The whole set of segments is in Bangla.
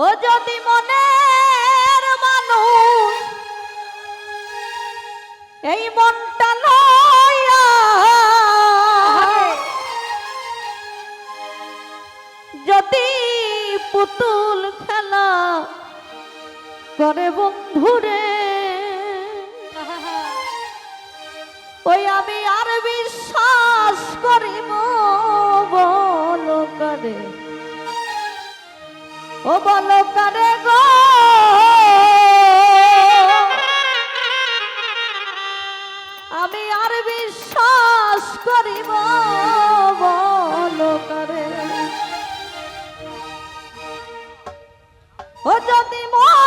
ও যদি মনের মানুষ এই মনটা লইয়া যদি পুতুল খেলা করে বন্ধুরে ওই আমি আর বিশ্বাস করিব বলো করে? ও বলো করে গো? আমি আর বিশ্বাস করিব বলো করে? ও যদি মনের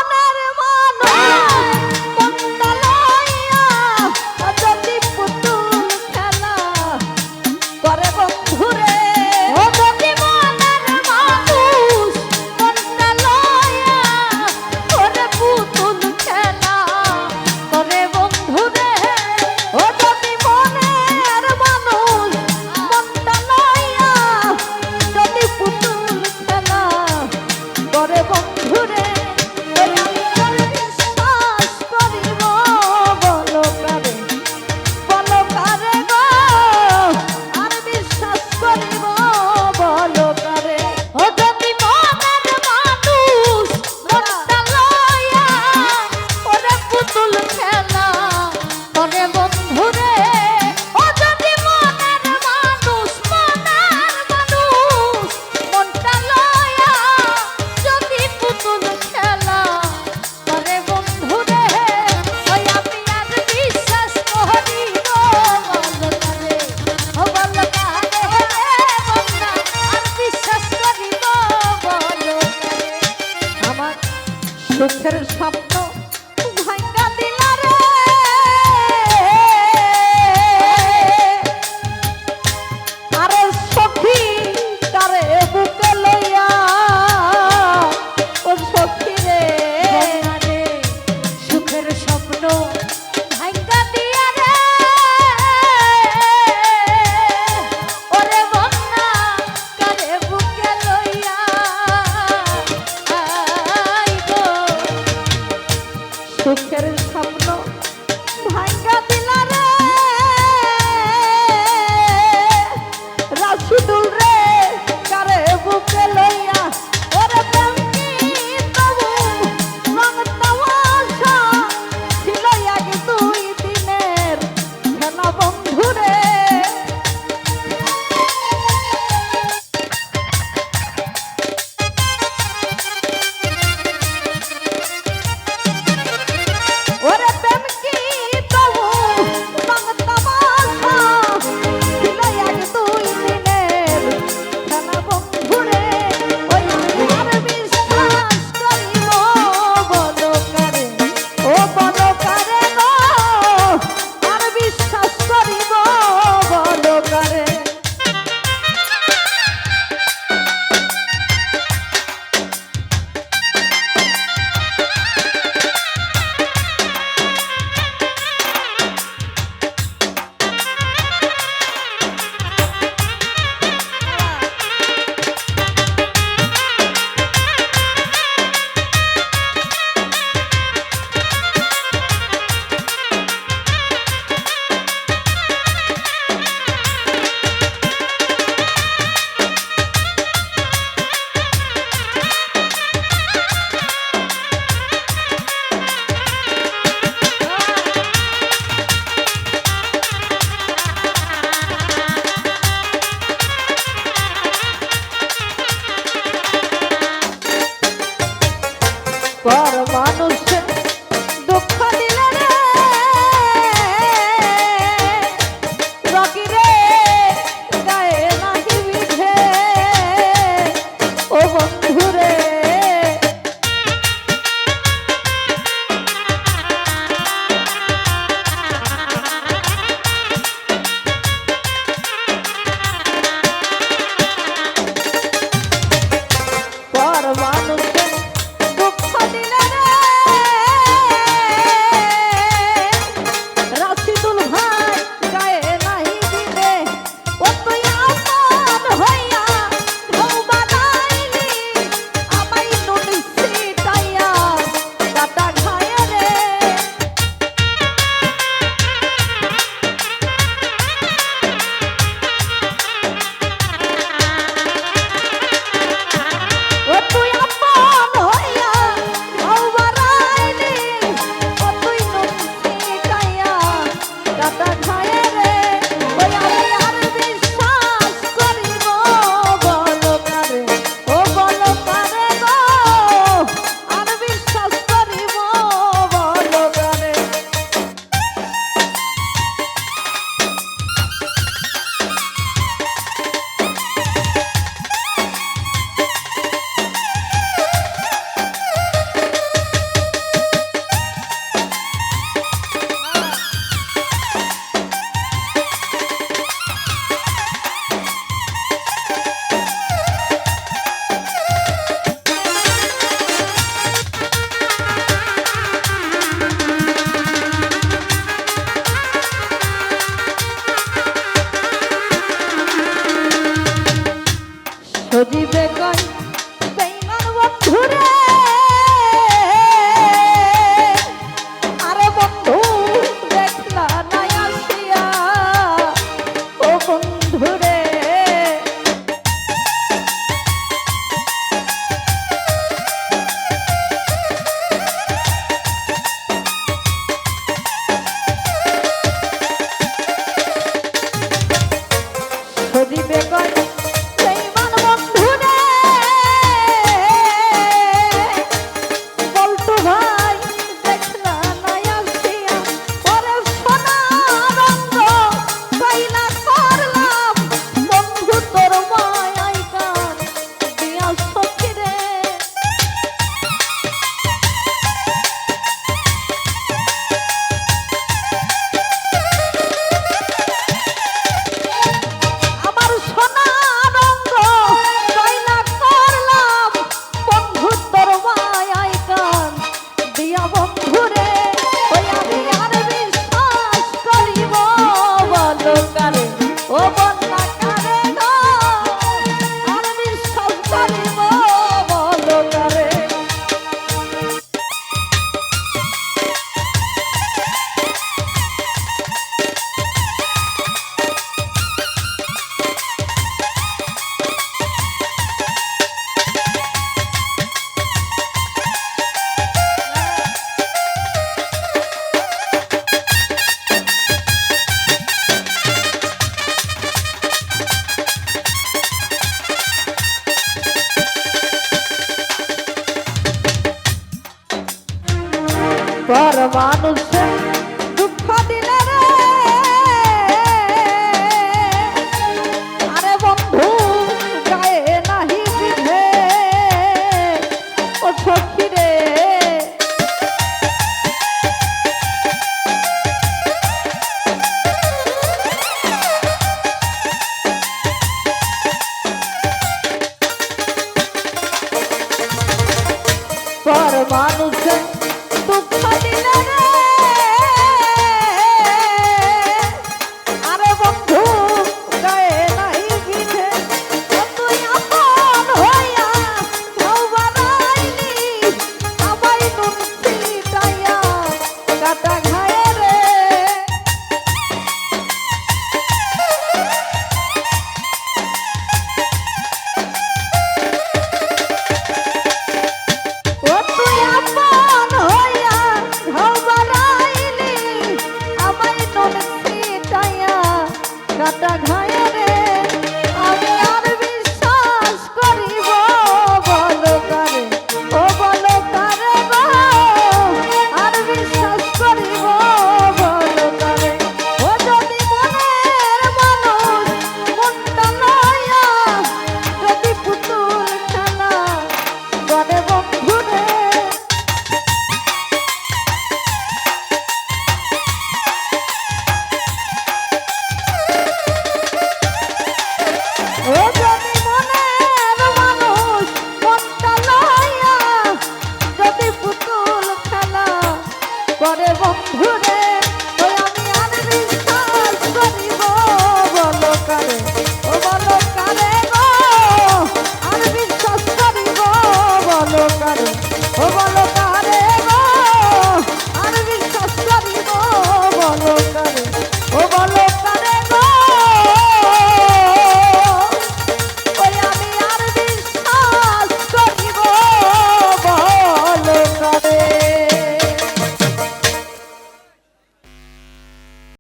love. সুখের স্বপ্ন সজীবে কয় all day.